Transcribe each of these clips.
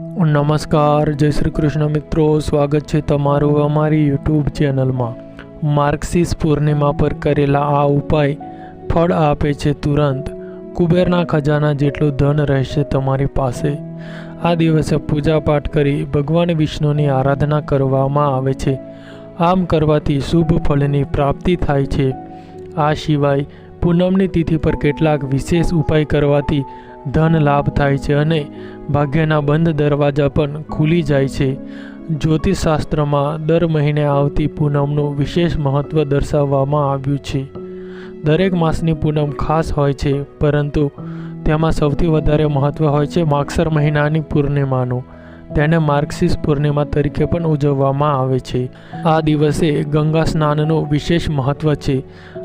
નમસ્કાર, જય શ્રી કૃષ્ણ મિત્રો. સ્વાગત છે તમારું અમારી યુટ્યુબ ચેનલમાં. માર્કસિસ પૂર્ણિમા પર કરેલા આ ઉપાય ફળ આપે છે તુરંત. કુબેરના ખજાના જેટલું ધન રહેશે તમારી પાસે. આ દિવસે પૂજાપાઠ કરી ભગવાન વિષ્ણુની આરાધના કરવામાં આવે છે. આમ કરવાથી શુભ ફળની પ્રાપ્તિ થાય છે. આ સિવાય પૂનમની તિથિ પર કેટલાક વિશેષ ઉપાય કરવાથી ધન લાભ થાય છે અને ભાગ્યના બંધ દરવાજા પણ ખુલી જાય છે. જ્યોતિષશાસ્ત્રમાં દર મહિને આવતી પૂનમનું વિશેષ મહત્ત્વ દર્શાવવામાં આવ્યું છે. દરેક માસની પૂનમ ખાસ હોય છે, પરંતુ તેમાં સૌથી વધારે મહત્ત્વ હોય છે માગસર મહિનાની પૂર્ણિમાનું. તેને માર્કસિસ પૂર્ણિમા તરીકે પણ ઉજવવામાં આવે છે. આ દિવસે ગંગા સ્નાનનું વિશેષ મહત્ત્વ છે.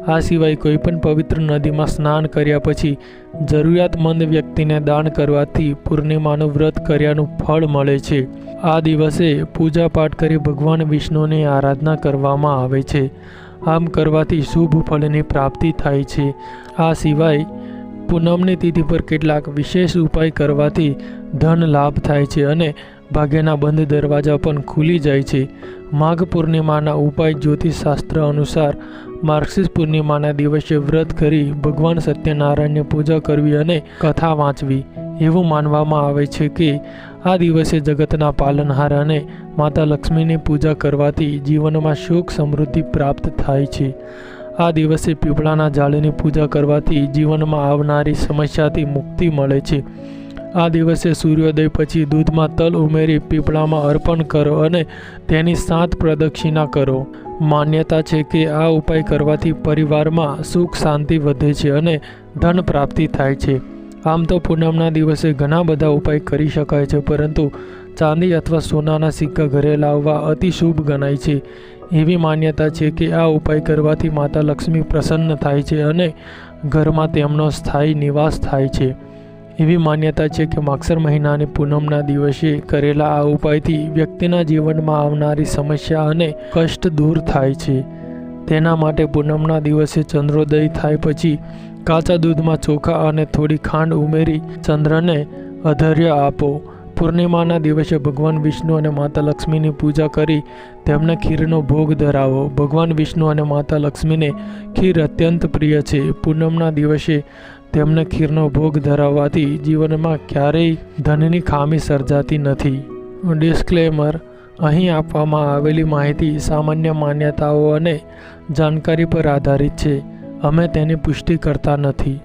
આ સિવાય કોઈપણ પવિત્ર નદીમાં સ્નાન કર્યા પછી જરૂરિયાતમંદ વ્યક્તિને દાન કરવાથી પૂર્ણિમાનું વ્રત કર્યાનું ફળ મળે છે. આ દિવસે પૂજાપાઠ કરી ભગવાન વિષ્ણુની આરાધના કરવામાં આવે છે. આમ કરવાથી શુભ ફળની પ્રાપ્તિ થાય છે. આ સિવાય પૂનમની તિથિ પર કેટલાક વિશેષ ઉપાય કરવાથી ધન લાભ થાય છે અને ભાગ્યના બંધ દરવાજા પણ ખુલી જાય છે. માઘ પૂર્ણિમાના ઉપાય જ્યોતિષશાસ્ત્ર અનુસાર માર્ગશીર્ષ પૂર્ણિમાના દિવસે વ્રત કરી ભગવાન સત્યનારાયણની પૂજા કરવી અને કથા વાંચવી. એવું માનવામાં આવે છે કે આ દિવસે જગતના પાલનહાર અને માતા લક્ષ્મીની પૂજા કરવાથી જીવનમાં સુખ સમૃદ્ધિ પ્રાપ્ત થાય છે. આ દિવસે પીપળાના ઝાડની પૂજા કરવાથી જીવનમાં આવનારી સમસ્યાથી મુક્તિ મળે છે. આ દિવસે સૂર્યોદય પછી દૂધમાં તલ ઉમેરી પીપળામાં અર્પણ કરો અને તેની સાત પ્રદક્ષિણા કરો. માન્યતા છે કે આ ઉપાય કરવાથી પરિવારમાં સુખ શાંતિ વધે છે અને ધન પ્રાપ્તિ થાય છે. આમ તો પૂનમના દિવસે ઘણા બધા ઉપાય કરી શકાય છે, પરંતુ ચાંદી અથવા સોનાના સિક્કા ઘરે લાવવા અતિ શુભ ગણાય છે. એવી માન્યતા છે કે આ ઉપાય કરવાથી માતા લક્ષ્મી પ્રસન્ન થાય છે અને ઘરમાં તેમનો સ્થાયી નિવાસ થાય છે. એવી માન્યતા છે કે માગસર મહિનાની પૂનમના દિવસે કરેલા આ ઉપાયથી વ્યક્તિના જીવનમાં આવનારી સમસ્યા અને કષ્ટ દૂર થાય છે. તેના માટે પૂનમના દિવસે ચંદ્રોદય થાય પછી કાચા દૂધમાં ચોખા અને થોડી ખાંડ ઉમેરી ચંદ્રને અધર્ય આપો. પૂર્ણિમાના દિવસે ભગવાન વિષ્ણુ અને માતા લક્ષ્મીની પૂજા કરી તેમને ખીરનો ભોગ ધરાવો. ભગવાન વિષ્ણુ અને માતા લક્ષ્મીને ખીર અત્યંત પ્રિય છે. પૂનમના દિવસે તેમને ખીરનો ભોગ ધરાવવાથી જીવનમાં ક્યારેય ધનની ખામી સર્જાતી નથી. ડિસ્ક્લેમર, અહીં આપવામાં આવેલી માહિતી સામાન્ય માન્યતાઓ અને જાણકારી પર આધારિત છે. અમે તેની પુષ્ટિ કરતા નથી.